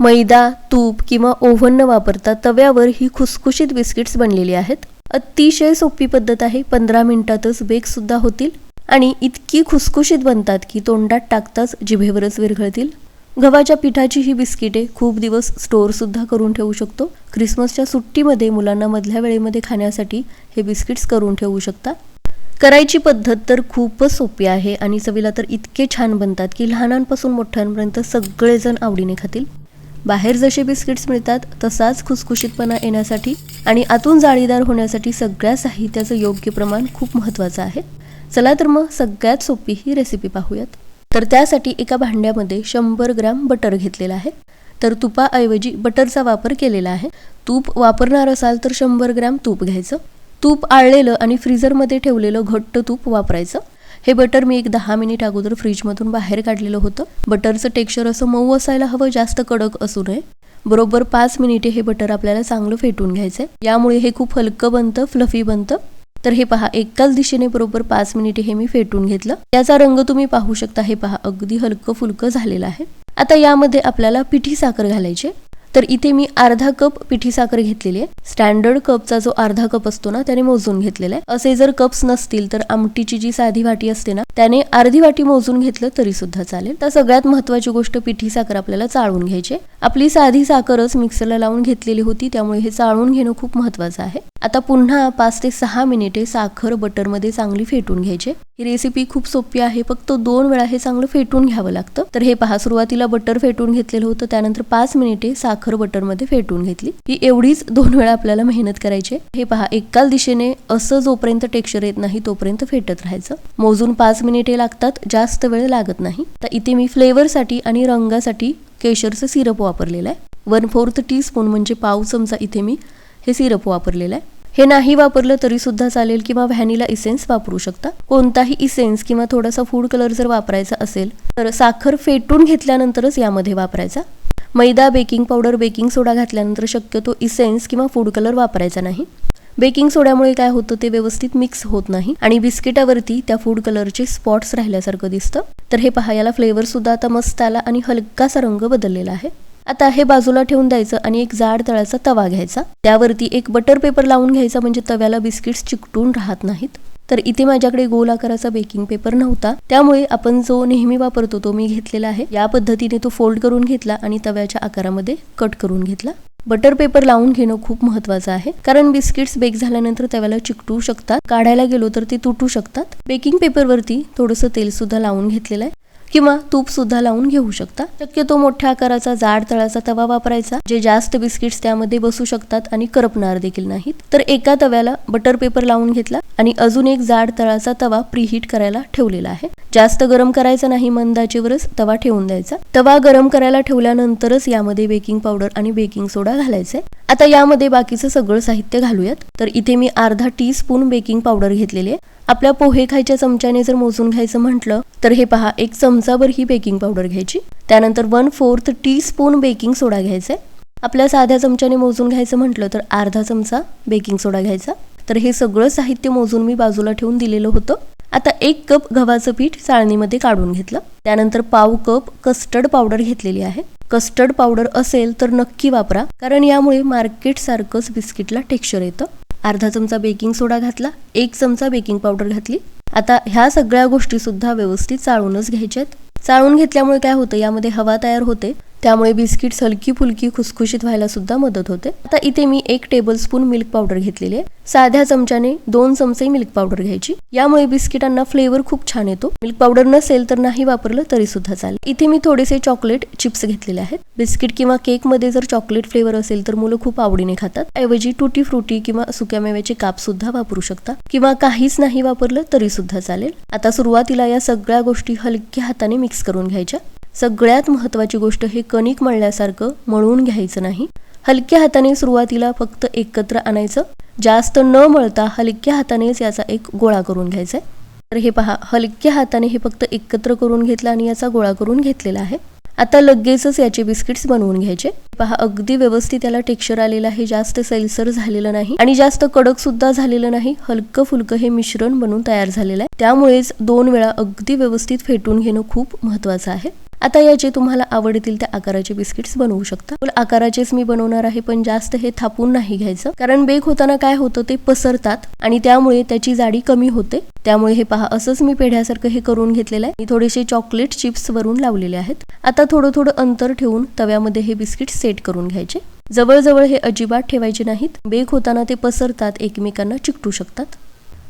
मैदा तूप किंवा ओव्हन न वापरता तव्यावर ही खुसखुशीत बिस्किट्स बनलेली आहेत. अतिशय सोपी पद्धत आहे. पंधरा मिनिटातच बेक सुद्धा होतील आणि इतकी खुसखुशीत बनतात की तोंडात टाकताच जिभेवरच विरघळतील. गव्हाच्या पिठाची ही बिस्किटे खूप दिवस स्टोअर सुद्धा करून ठेवू शकतो. क्रिसमसच्या सुट्टीमध्ये मुलांना मधल्या वेळेमध्ये खाण्यासाठी हे बिस्किट्स करून ठेवू शकता. करायची पद्धत तर खूपच सोपी आहे आणि चवीला तर इतके छान बनतात की लहानांपासून मोठ्यांपर्यंत सगळेजण आवडीने खातील. बाहेर जसे बिस्किट्स मिळतात तसाच खुसखुशीतपणा येण्यासाठी आणि आतून जाळीदार होण्यासाठी सगळ्या साहित्याचं योग्य प्रमाण खूप महत्त्वाचं आहे. चला तर मग सगळ्यात सोपी ही रेसिपी पाहूयात. तर त्यासाठी एका भांड्यामध्ये शंभर ग्रॅम बटर घेतलेला आहे. तर तुपाऐवजी बटरचा वापर केलेला आहे. तूप वापरणार असाल तर शंभर ग्रॅम तूप घ्यायचं. तूप आळलेलं आणि फ्रीझरमध्ये ठेवलेलं घट्ट तूप वापरायचं. हे बटर मी एक दहा मिनिट अगोदर फ्रीजमधून बाहेर काढलेलं होतं. बटरचं टेक्स्चर असं मऊ असायला हवं जास्त कडक असू नये. बरोबर पाच मिनिटे हे बटर आपल्याला चांगलं फेटून घ्यायचंय. यामुळे हे खूप हलकं बनतं फ्लफी बनतं. तर हे पहा एकाच दिशेने बरोबर पाच मिनिटे हे मी फेटून घेतलं. याचा रंग तुम्ही पाहू शकता हे पहा अगदी हलकं फुलकं झालेलं आहे. आता यामध्ये आपल्याला पिठी साखर घालायची तर इथे मी अर्धा कप पिठी साखर घेतलेली आहे. स्टँडर्ड कपचा जो अर्धा कप असतो ना त्याने मोजून घेतलेला आहे. असे जर कप्स नसतील तर आमटीची जी साधी वाटी असते ना त्याने अर्धी वाटी मोजून घेतलं तरी सुद्धा चालेल. तर सगळ्यात महत्वाची गोष्ट पिठी साखर आपल्याला चाळून घ्यायची आपली साधी साखरच मिक्सरला लावून घेतलेली होती त्यामुळे हे चाळून घेणं खूप महत्वाचं आहे. आता पुन्हा पाच ते सहा मिनिटे साखर बटरमध्ये चांगली फेटून घ्यायची. ही रेसिपी खूप सोपी आहे फक्त दोन वेळा हे चांगलं फेटून घ्यावं लागतं. तर हे पहा सुरुवातीला बटर फेटून घेतलेलं होतं त्यानंतर पाच मिनिटे साखर बटरमध्ये फेटून घेतली. ही एवढीच दोन वेळा आपल्याला मेहनत करायची हे पहा एकाच दिशेने असं जोपर्यंत टेक्स्चर येत नाही तोपर्यंत फेटत राहायचं. मोजून पाच मिनिटे लागतात जास्त वेळ लागत नाही. तर इथे मी फ्लेवरसाठी आणि रंगासाठी केशरचं सिरप वापरलेलं आहे. वन फोर्थ टी स्पून म्हणजे पाव चमचा इथे मी हे सिरप वापरलेलं आहे. हे नाही वापरलं तरी सुद्धा चालेल किंवा व्हॅनिला इसेन्स वापरू शकता. कोणताही इसेन्स किंवा थोडासा फूड कलर जर वापरायचा असेल तर साखर फेटून घेतल्यानंतरच यामध्ये वापरायचा. मैदा बेकिंग पावडर बेकिंग सोडा घातल्यानंतर शक्यतो इसेन्स किंवा फूड कलर वापरायचा नाही. बेकिंग सोड्यामुळे काय होतं ते व्यवस्थित मिक्स होत नाही आणि बिस्किटावरती त्या फूड कलरचे स्पॉट्स राहिल्यासारखं दिसतं. तर हे पहा याला फ्लेवर सुद्धा आता मस्त आला आणि हलकासा रंग बदललेला आहे. आता हे बाजूला ठेवून द्यायचं आणि एक जाड तळाचा तवा घ्यायचा. त्यावरती एक बटर पेपर लावून घ्यायचा म्हणजे तव्याला बिस्किट्स चिकटून राहत नाहीत. तर इथे माझ्याकडे गोल आकाराचा बेकिंग पेपर नव्हता. त्यामुळे आपण जो नेहमी वापरतो तो मी घेतलेला आहे. या पद्धतीने तो फोल्ड करून घेतला आणि तव्याच्या आकारामध्ये कट करून घेतला. बटर पेपर लावून घेणं खूप महत्वाचं आहे. कारण बिस्किट्स बेक झाल्यानंतर तव्याला चिकटू शकतात. काढायला गेलो तर ते तुटू शकतात. बेकिंग पेपरवरती थोडंसं तेल सुद्धा लावून घेतलेलं आहे. किंवा तूप सुद्धा लावून घेऊ शकता. शक्यतो मोठ्या आकाराचा जाड तळाचा तवा वापरायचा जे जास्त बिस्किट्स त्यामध्ये बसू शकतात आणि करपणार देखील नाहीत. तर एका तव्याला बटर पेपर लावून घेतला आणि अजून एक जाड तळाचा तवा प्रीहीट करायला ठेवलेला आहे. जास्त गरम करायचा नाही मंदाचेवरच तवा ठेवून द्यायचा. तवा गरम करायला ठेवल्यानंतरच यामध्ये बेकिंग पावडर आणि बेकिंग सोडा घालायचा. आता यामध्ये बाकीचं सगळं साहित्य घालूयात. तर इथे मी अर्धा टी स्पून बेकिंग पावडर घेतलेली आहे. आपल्या पोहे खायच्या चमच्याने जर मोजून घ्यायचं म्हटलं तर हे पहा एक चमचाभर ही बेकिंग पावडर घ्यायची. त्यानंतर one fourth teaspoon baking soda घ्यायचा. आहे आपल्या साध्या चमच्याने मोजून घ्यायचं म्हटलं तर अर्धा चमचा बेकिंग सोडा घ्यायचा. तर हे सगळं साहित्य मोजून मी बाजूला ठेवून दिलेलं होतं. आता एक कप गव्हाचं पीठ चाळणीमध्ये काढून घेतलं. त्यानंतर पाव कप कस्टर्ड पावडर घेतलेली आहे. कस्टर्ड पावडर असेल तर नक्की वापरा कारण यामुळे मार्केट सारखंच बिस्किटला टेक्स्चर येतं. अर्धा चमचा बेकिंग सोडा घातला एक चमचा बेकिंग पावडर घातली. आता ह्या सगळ्या गोष्टी सुद्धा व्यवस्थित चाळूनच घ्यायच्यात. चाळून घेतल्यामुळे काय होतं? यामध्ये हवा तयार होते. त्यामुळे बिस्किट्स हलकी फुलकी खुसखुशीत व्हायला सुद्धा मदत होते. आता इथे मी एक टेबलस्पून मिल्क पावडर घेतलेली आहे. साध्या चमच्याने दोन चमचे मिल्क पावडर घ्यायची. यामुळे बिस्किटांना फ्लेवर खूप छान येतो. मिल्क पावडर नसेल तर नाही वापरलं तरी सुद्धा चालेल. इथे मी थोडेसे चॉकलेट चिप्स घेतलेले आहेत. बिस्किट किंवा केकमध्ये जर चॉकलेट फ्लेवर असेल तर मुलं खूप आवडीने खातात. ऐवजी टुटी फ्रुटी किंवा सुक्या मेव्याचे काप सुद्धा वापरू शकता. किंवा काहीच नाही वापरलं तरी सुद्धा चालेल. आता सुरुवातीला या सगळ्या गोष्टी हलक्या हाताने मिक्स करून घ्यायच्या. सगळ्यात महत्त्वाची गोष्ट हे कणिक मळल्यासारखं मळून घ्यायचं नाही. हलक्या हाताने सुरुवातीला फक्त एकत्र आणायचं. जास्त न मळता हलक्या हातानेच याचा एक गोळा करून घ्यायचा आहे. तर हे पहा हलक्या हाताने हे फक्त एकत्र करून घेतलं आणि याचा गोळा करून घेतलेला आहे. आता लगेचच याचे बिस्किट्स बनवून घ्यायचे. पहा अगदी व्यवस्थित याला टेक्स्चर आलेलं आहे. जास्त सैलसर झालेलं नाही आणि जास्त कडक सुद्धा झालेलं नाही. हलकं फुलकं हे मिश्रण बनून तयार झालेलं आहे. त्यामुळेच दोन वेळा अगदी व्यवस्थित फेटून घेणं खूप महत्वाचं आहे. आता याचे तुम्हाला आवडतील त्या आकाराचे बिस्किट्स बनवू शकता. फुल आकाराचेच मी बनवणार आहे पण जास्त हे थापून नाही घ्यायचं. कारण बेक होताना काय होतं ते पसरतात आणि त्यामुळे त्याची जाडी कमी होते. त्यामुळे हे पहा असंच मी पेढ्यासारखं हे करून घेतलेलं आहे. मी थोडेसे चॉकलेट चिप्स वरून लावलेले आहेत. आता थोडं थोडं अंतर ठेवून तव्यामध्ये हे बिस्किट सेट करून घ्यायचे. जवळजवळ हे अजिबात ठेवायचे नाहीत. बेक होताना ते पसरतात एकमेकांना चिकटू शकतात.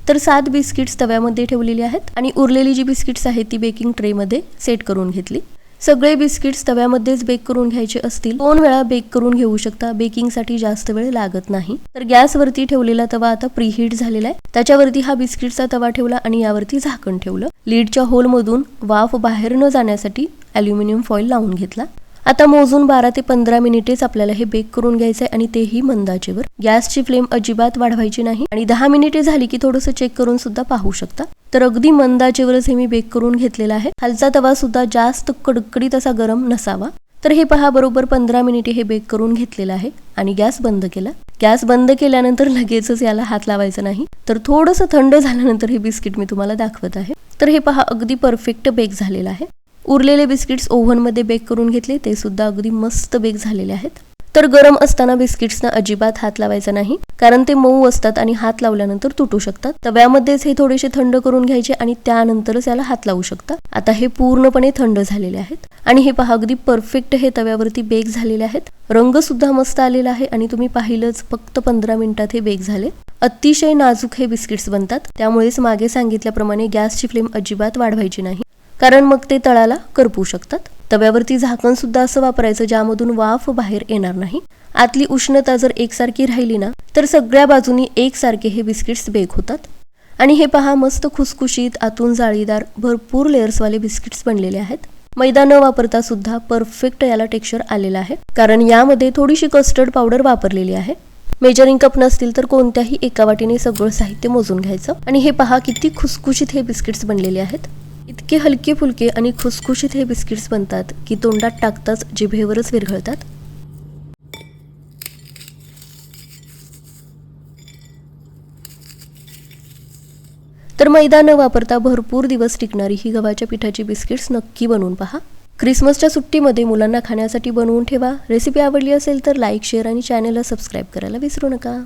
तर सात बिस्किट्स तव्यामध्ये ठेवलेली आहेत आणि उरलेली जी बिस्किट्स आहेत ती बेकिंग ट्रेमध्ये सेट करून घेतली. सगळे बिस्किट्स तव्यामध्येच बेक करून घ्यायचे असतील. दोन वेळा बेक करून घेऊ शकता. बेकिंगसाठी जास्त वेळ लागत नाही. तर गॅसवरती ठेवलेला तवा आता प्रीहीट झालेला आहे. त्याच्यावरती हा बिस्किटचा तवा ठेवला आणि यावरती झाकण ठेवलं. लीडच्या होलमधून वाफ बाहेर न जाण्यासाठी अल्युमिनियम फॉईल लावून घेतला. आता मोजून बारा ते पंधरा मिनिटेच आपल्याला हे बेक करून घ्यायचंय आणि तेही मंदाचेवर. गॅसची फ्लेम अजिबात वाढवायची नाही आणि दहा मिनिटे झाली की थोडंसं चेक करून सुद्धा पाहू शकता. तर अगदी मंदाचेवरच हे मी बेक करून घेतलेला आहे. खालचा तवा सुद्धा जास्त कडकडीत असा गरम नसावा. तर हे पहा बरोबर पंधरा मिनिटे हे बेक करून घेतलेलं आहे आणि गॅस बंद केला. गॅस बंद केल्यानंतर लगेचच याला हात लावायचा नाही. तर थोडंसं थंड झाल्यानंतर हे बिस्किट मी तुम्हाला दाखवत आहे. तर हे पहा अगदी परफेक्ट बेक झालेलं आहे. उरलेले बिस्किट्स ओव्हनमध्ये बेक करून घेतले ते सुद्धा अगदी मस्त बेक झालेले आहेत. तर गरम असताना बिस्किट्सना अजिबात हात लावायचा नाही कारण ते मऊ असतात आणि हात लावल्यानंतर तुटू शकतात. तव्यामध्येच हे थोडेसे थंड करून घ्यायचे आणि त्यानंतरच याला हात लावू शकता. आता हे पूर्णपणे थंड झालेले आहेत. आणि हे पहा अगदी परफेक्ट हे तव्यावरती बेक झालेले आहेत. रंग सुद्धा मस्त आलेला आहे आणि तुम्ही पाहिलंच फक्त पंधरा मिनिटात हे बेक झाले. अतिशय नाजूक हे बिस्किट्स बनतात. त्यामुळेच मागे सांगितल्याप्रमाणे गॅसची फ्लेम अजिबात वाढवायची नाही. कारण मग ते तळाला करपू शकतात. तव्यावरती झाकण सुद्धा असं वापरायचं ज्यामधून वाफ बाहेर येणार नाही. आतली उष्णता जर एकसारखी राहिली ना तर सगळ्या बाजूनी एकसारखे हे बिस्किट्स बेक होतात. आणि हे पहा मस्त खुसखुशीत आतून जाळीदार भरपूर लेअर्सवाले बिस्किट्स बनलेले आहेत. मैदा न वापरता सुद्धा परफेक्ट याला टेक्स्चर आलेलं आहे. कारण यामध्ये थोडीशी कस्टर्ड पावडर वापरलेली आहे. मेजरिंग कप नसतील तर कोणत्याही एका वाटीने सगळं साहित्य मोजून घ्यायचं. आणि हे पहा किती खुसखुशीत हे बिस्किट्स बनलेले आहेत. इतके हलके फुलके आणि खुसखुशीत हे बिस्किट्स बनतात की तोंडात टाकताच जिभेवरच विरघळतात. तर मैदा न वापरता भरपूर दिवस टिकणारी ही गव्हाच्या पिठाची बिस्किट्स नक्की बनवून पहा. क्रिसमसच्या सुट्टीमध्ये मुलांना खाण्यासाठी बनवून ठेवा. रेसिपी आवडली असेल तर लाईक शेअर आणि चॅनलला सबस्क्राईब करायला विसरू नका.